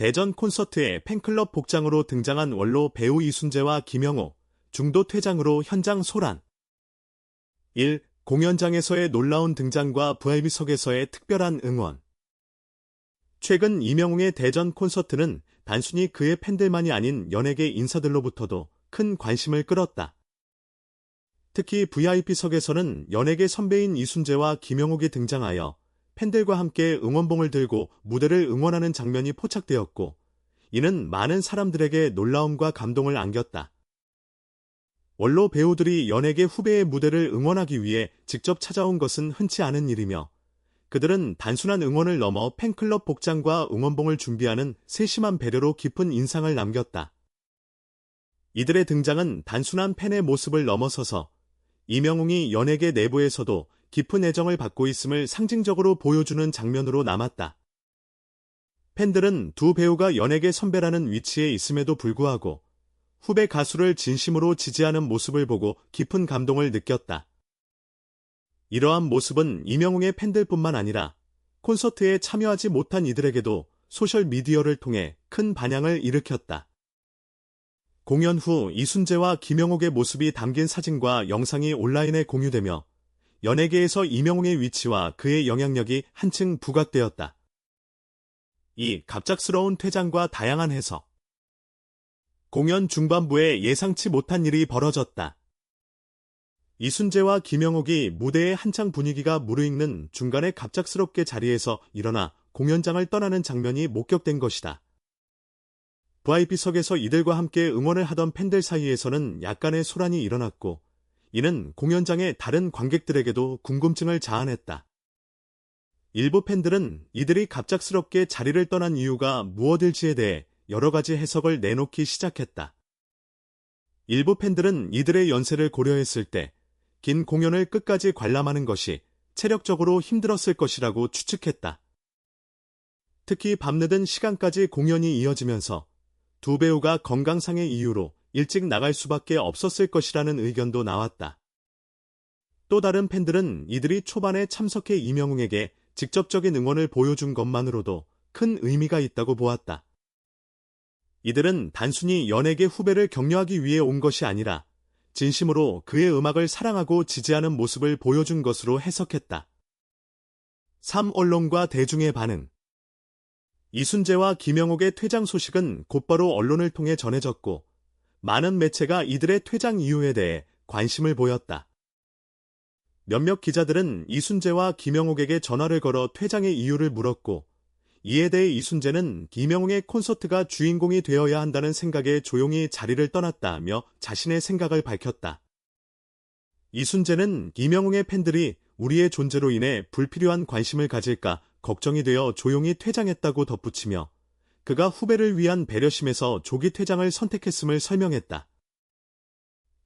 대전 콘서트에 팬클럽 복장으로 등장한 원로 배우 이순재와 김영호, 중도 퇴장으로 현장 소란. 1. 공연장에서의 놀라운 등장과 VIP석에서의 특별한 응원. 최근 이명웅의 대전 콘서트는 단순히 그의 팬들만이 아닌 연예계 인사들로부터도 큰 관심을 끌었다. 특히 VIP석에서는 연예계 선배인 이순재와 김영욱이 등장하여 팬들과 함께 응원봉을 들고 무대를 응원하는 장면이 포착되었고, 이는 많은 사람들에게 놀라움과 감동을 안겼다. 원로 배우들이 연예계 후배의 무대를 응원하기 위해 직접 찾아온 것은 흔치 않은 일이며, 그들은 단순한 응원을 넘어 팬클럽 복장과 응원봉을 준비하는 세심한 배려로 깊은 인상을 남겼다. 이들의 등장은 단순한 팬의 모습을 넘어서서 이명웅이 연예계 내부에서도 깊은 애정을 받고 있음을 상징적으로 보여주는 장면으로 남았다. 팬들은 두 배우가 연예계 선배라는 위치에 있음에도 불구하고 후배 가수를 진심으로 지지하는 모습을 보고 깊은 감동을 느꼈다. 이러한 모습은 이명웅의 팬들뿐만 아니라 콘서트에 참여하지 못한 이들에게도 소셜미디어를 통해 큰 반향을 일으켰다. 공연 후 이순재와 김영옥의 모습이 담긴 사진과 영상이 온라인에 공유되며 연예계에서 이명웅의 위치와 그의 영향력이 한층 부각되었다. 이 갑작스러운 퇴장과 다양한 해석. 공연 중반부에 예상치 못한 일이 벌어졌다. 이순재와 김영옥이 무대의 한창 분위기가 무르익는 중간에 갑작스럽게 자리에서 일어나 공연장을 떠나는 장면이 목격된 것이다. VIP석에서 이들과 함께 응원을 하던 팬들 사이에서는 약간의 소란이 일어났고, 이는 공연장의 다른 관객들에게도 궁금증을 자아냈다. 일부 팬들은 이들이 갑작스럽게 자리를 떠난 이유가 무엇일지에 대해 여러 가지 해석을 내놓기 시작했다. 일부 팬들은 이들의 연세를 고려했을 때 긴 공연을 끝까지 관람하는 것이 체력적으로 힘들었을 것이라고 추측했다. 특히 밤늦은 시간까지 공연이 이어지면서 두 배우가 건강상의 이유로 일찍 나갈 수밖에 없었을 것이라는 의견도 나왔다. 또 다른 팬들은 이들이 초반에 참석해 이명웅에게 직접적인 응원을 보여준 것만으로도 큰 의미가 있다고 보았다. 이들은 단순히 연예계 후배를 격려하기 위해 온 것이 아니라 진심으로 그의 음악을 사랑하고 지지하는 모습을 보여준 것으로 해석했다. 3. 언론과 대중의 반응 이순재와 김영옥의 퇴장 소식은 곧바로 언론을 통해 전해졌고 많은 매체가 이들의 퇴장 이유에 대해 관심을 보였다. 몇몇 기자들은 이순재와 김영옥에게 전화를 걸어 퇴장의 이유를 물었고 이에 대해 이순재는 김영웅의 콘서트가 주인공이 되어야 한다는 생각에 조용히 자리를 떠났다며 자신의 생각을 밝혔다. 이순재는 김영웅의 팬들이 우리의 존재로 인해 불필요한 관심을 가질까 걱정이 되어 조용히 퇴장했다고 덧붙이며 그가 후배를 위한 배려심에서 조기 퇴장을 선택했음을 설명했다.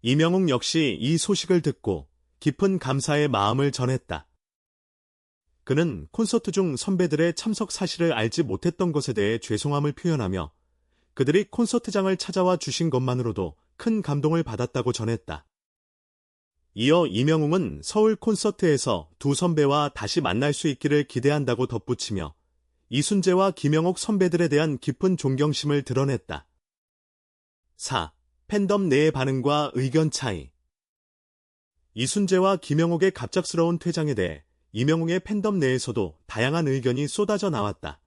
이명웅 역시 이 소식을 듣고 깊은 감사의 마음을 전했다. 그는 콘서트 중 선배들의 참석 사실을 알지 못했던 것에 대해 죄송함을 표현하며 그들이 콘서트장을 찾아와 주신 것만으로도 큰 감동을 받았다고 전했다. 이어 이명웅은 서울 콘서트에서 두 선배와 다시 만날 수 있기를 기대한다고 덧붙이며 이순재와 김영옥 선배들에 대한 깊은 존경심을 드러냈다. 4. 팬덤 내의 반응과 의견 차이 이순재와 김영옥의 갑작스러운 퇴장에 대해 이명웅의 팬덤 내에서도 다양한 의견이 쏟아져 나왔다.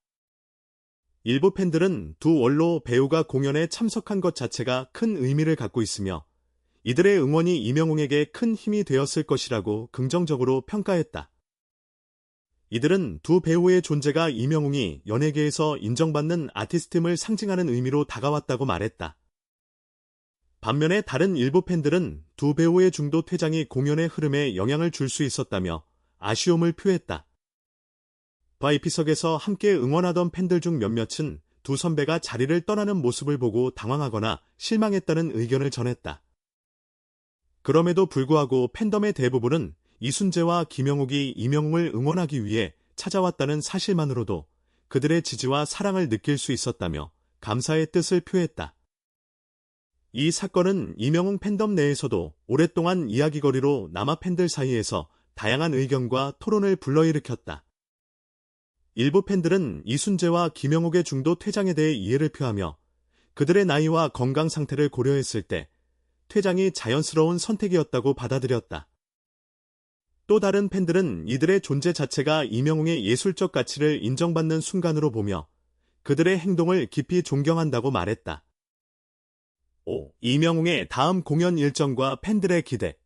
일부 팬들은 두 원로 배우가 공연에 참석한 것 자체가 큰 의미를 갖고 있으며 이들의 응원이 이명웅에게 큰 힘이 되었을 것이라고 긍정적으로 평가했다. 이들은 두 배우의 존재가 이명웅이 연예계에서 인정받는 아티스트임을 상징하는 의미로 다가왔다고 말했다. 반면에 다른 일부 팬들은 두 배우의 중도 퇴장이 공연의 흐름에 영향을 줄 수 있었다며 아쉬움을 표했다. 바이피석에서 함께 응원하던 팬들 중 몇몇은 두 선배가 자리를 떠나는 모습을 보고 당황하거나 실망했다는 의견을 전했다. 그럼에도 불구하고 팬덤의 대부분은 이순재와 김영욱이 이명웅을 응원하기 위해 찾아왔다는 사실만으로도 그들의 지지와 사랑을 느낄 수 있었다며 감사의 뜻을 표했다. 이 사건은 이명웅 팬덤 내에서도 오랫동안 이야기거리로 남아 팬들 사이에서 다양한 의견과 토론을 불러일으켰다. 일부 팬들은 이순재와 김영옥의 중도 퇴장에 대해 이해를 표하며 그들의 나이와 건강 상태를 고려했을 때 퇴장이 자연스러운 선택이었다고 받아들였다. 또 다른 팬들은 이들의 존재 자체가 이명웅의 예술적 가치를 인정받는 순간으로 보며 그들의 행동을 깊이 존경한다고 말했다. 5. 이명웅의 다음 공연 일정과 팬들의 기대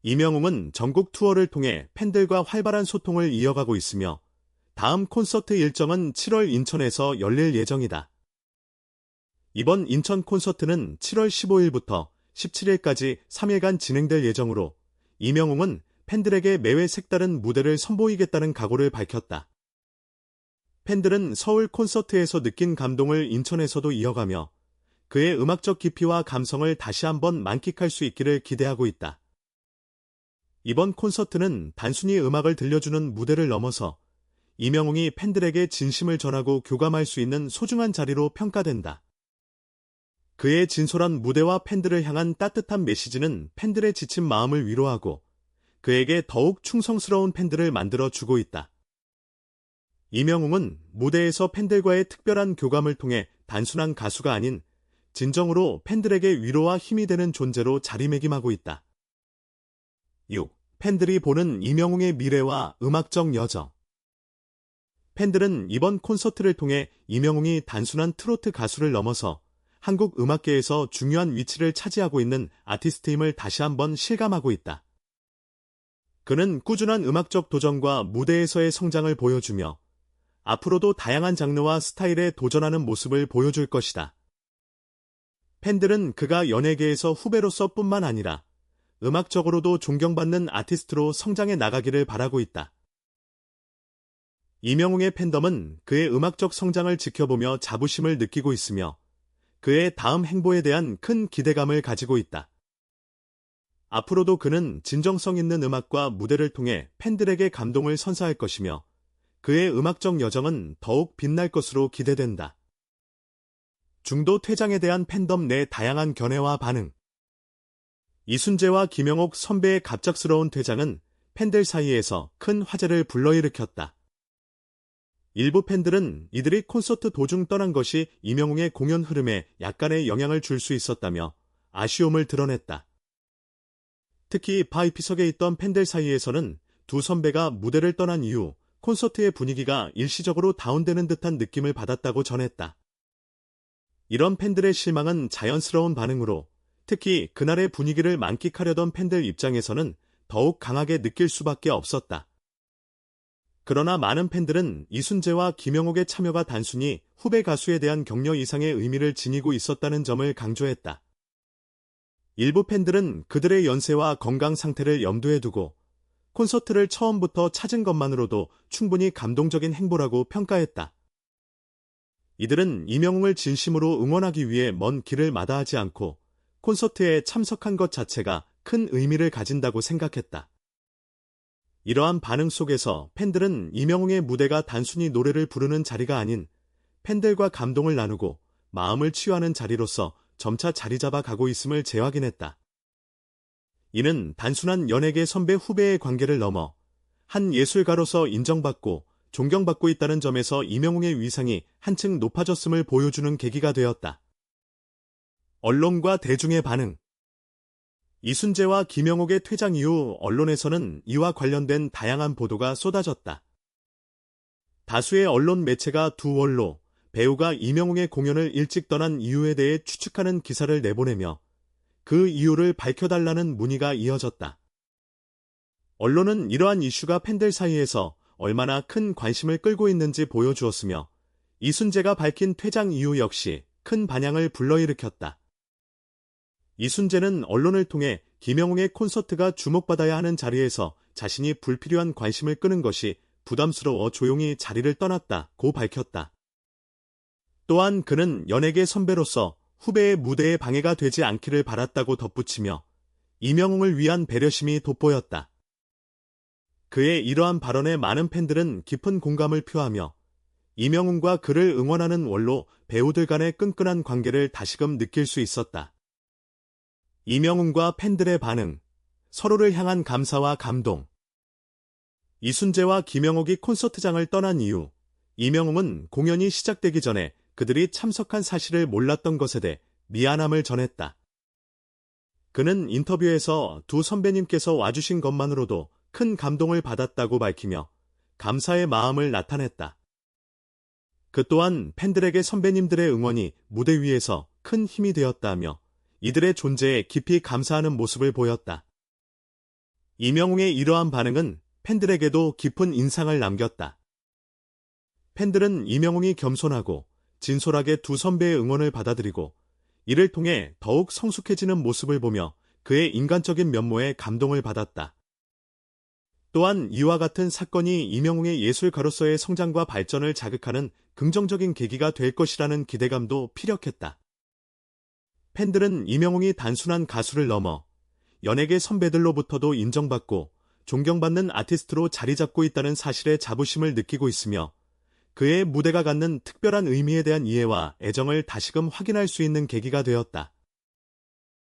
이명웅은 전국 투어를 통해 팬들과 활발한 소통을 이어가고 있으며 다음 콘서트 일정은 7월 인천에서 열릴 예정이다. 이번 인천 콘서트는 7월 15일부터 17일까지 3일간 진행될 예정으로 이명웅은 팬들에게 매회 색다른 무대를 선보이겠다는 각오를 밝혔다. 팬들은 서울 콘서트에서 느낀 감동을 인천에서도 이어가며 그의 음악적 깊이와 감성을 다시 한번 만끽할 수 있기를 기대하고 있다. 이번 콘서트는 단순히 음악을 들려주는 무대를 넘어서 이명웅이 팬들에게 진심을 전하고 교감할 수 있는 소중한 자리로 평가된다. 그의 진솔한 무대와 팬들을 향한 따뜻한 메시지는 팬들의 지친 마음을 위로하고 그에게 더욱 충성스러운 팬들을 만들어 주고 있다. 이명웅은 무대에서 팬들과의 특별한 교감을 통해 단순한 가수가 아닌 진정으로 팬들에게 위로와 힘이 되는 존재로 자리매김하고 있다. 6. 팬들이 보는 이명웅의 미래와 음악적 여정 팬들은 이번 콘서트를 통해 이명웅이 단순한 트로트 가수를 넘어서 한국 음악계에서 중요한 위치를 차지하고 있는 아티스트임을 다시 한번 실감하고 있다. 그는 꾸준한 음악적 도전과 무대에서의 성장을 보여주며 앞으로도 다양한 장르와 스타일에 도전하는 모습을 보여줄 것이다. 팬들은 그가 연예계에서 후배로서 뿐만 아니라 음악적으로도 존경받는 아티스트로 성장해 나가기를 바라고 있다. 이명웅의 팬덤은 그의 음악적 성장을 지켜보며 자부심을 느끼고 있으며 그의 다음 행보에 대한 큰 기대감을 가지고 있다. 앞으로도 그는 진정성 있는 음악과 무대를 통해 팬들에게 감동을 선사할 것이며 그의 음악적 여정은 더욱 빛날 것으로 기대된다. 중도 퇴장에 대한 팬덤 내 다양한 견해와 반응. 이순재와 김영옥 선배의 갑작스러운 퇴장은 팬들 사이에서 큰 화제를 불러일으켰다. 일부 팬들은 이들이 콘서트 도중 떠난 것이 이명웅의 공연 흐름에 약간의 영향을 줄 수 있었다며 아쉬움을 드러냈다. 특히 바이피석에 있던 팬들 사이에서는 두 선배가 무대를 떠난 이후 콘서트의 분위기가 일시적으로 다운되는 듯한 느낌을 받았다고 전했다. 이런 팬들의 실망은 자연스러운 반응으로 특히 그날의 분위기를 만끽하려던 팬들 입장에서는 더욱 강하게 느낄 수밖에 없었다. 그러나 많은 팬들은 이순재와 김영옥의 참여가 단순히 후배 가수에 대한 격려 이상의 의미를 지니고 있었다는 점을 강조했다. 일부 팬들은 그들의 연세와 건강 상태를 염두에 두고 콘서트를 처음부터 찾은 것만으로도 충분히 감동적인 행보라고 평가했다. 이들은 이명웅을 진심으로 응원하기 위해 먼 길을 마다하지 않고 콘서트에 참석한 것 자체가 큰 의미를 가진다고 생각했다. 이러한 반응 속에서 팬들은 이명웅의 무대가 단순히 노래를 부르는 자리가 아닌 팬들과 감동을 나누고 마음을 치유하는 자리로서 점차 자리 잡아 가고 있음을 재확인했다. 이는 단순한 연예계 선배 후배의 관계를 넘어 한 예술가로서 인정받고 존경받고 있다는 점에서 이명웅의 위상이 한층 높아졌음을 보여주는 계기가 되었다. 언론과 대중의 반응 이순재와 김영옥의 퇴장 이후 언론에서는 이와 관련된 다양한 보도가 쏟아졌다. 다수의 언론 매체가 두 원로 배우가 이명웅의 공연을 일찍 떠난 이유에 대해 추측하는 기사를 내보내며 그 이유를 밝혀달라는 문의가 이어졌다. 언론은 이러한 이슈가 팬들 사이에서 얼마나 큰 관심을 끌고 있는지 보여주었으며 이순재가 밝힌 퇴장 이유 역시 큰 반향을 불러일으켰다. 이순재는 언론을 통해 김영웅의 콘서트가 주목받아야 하는 자리에서 자신이 불필요한 관심을 끄는 것이 부담스러워 조용히 자리를 떠났다고 밝혔다. 또한 그는 연예계 선배로서 후배의 무대에 방해가 되지 않기를 바랐다고 덧붙이며 이명웅을 위한 배려심이 돋보였다. 그의 이러한 발언에 많은 팬들은 깊은 공감을 표하며 이명웅과 그를 응원하는 원로 배우들 간의 끈끈한 관계를 다시금 느낄 수 있었다. 이명웅과 팬들의 반응, 서로를 향한 감사와 감동. 이순재와 김영옥이 콘서트장을 떠난 이후 이명웅은 공연이 시작되기 전에 그들이 참석한 사실을 몰랐던 것에 대해 미안함을 전했다. 그는 인터뷰에서 두 선배님께서 와주신 것만으로도 큰 감동을 받았다고 밝히며 감사의 마음을 나타냈다. 그 또한 팬들에게 선배님들의 응원이 무대 위에서 큰 힘이 되었다며 이들의 존재에 깊이 감사하는 모습을 보였다. 이명웅의 이러한 반응은 팬들에게도 깊은 인상을 남겼다. 팬들은 이명웅이 겸손하고 진솔하게 두 선배의 응원을 받아들이고 이를 통해 더욱 성숙해지는 모습을 보며 그의 인간적인 면모에 감동을 받았다. 또한 이와 같은 사건이 이명웅의 예술가로서의 성장과 발전을 자극하는 긍정적인 계기가 될 것이라는 기대감도 피력했다. 팬들은 이명웅이 단순한 가수를 넘어 연예계 선배들로부터도 인정받고 존경받는 아티스트로 자리 잡고 있다는 사실에 자부심을 느끼고 있으며 그의 무대가 갖는 특별한 의미에 대한 이해와 애정을 다시금 확인할 수 있는 계기가 되었다.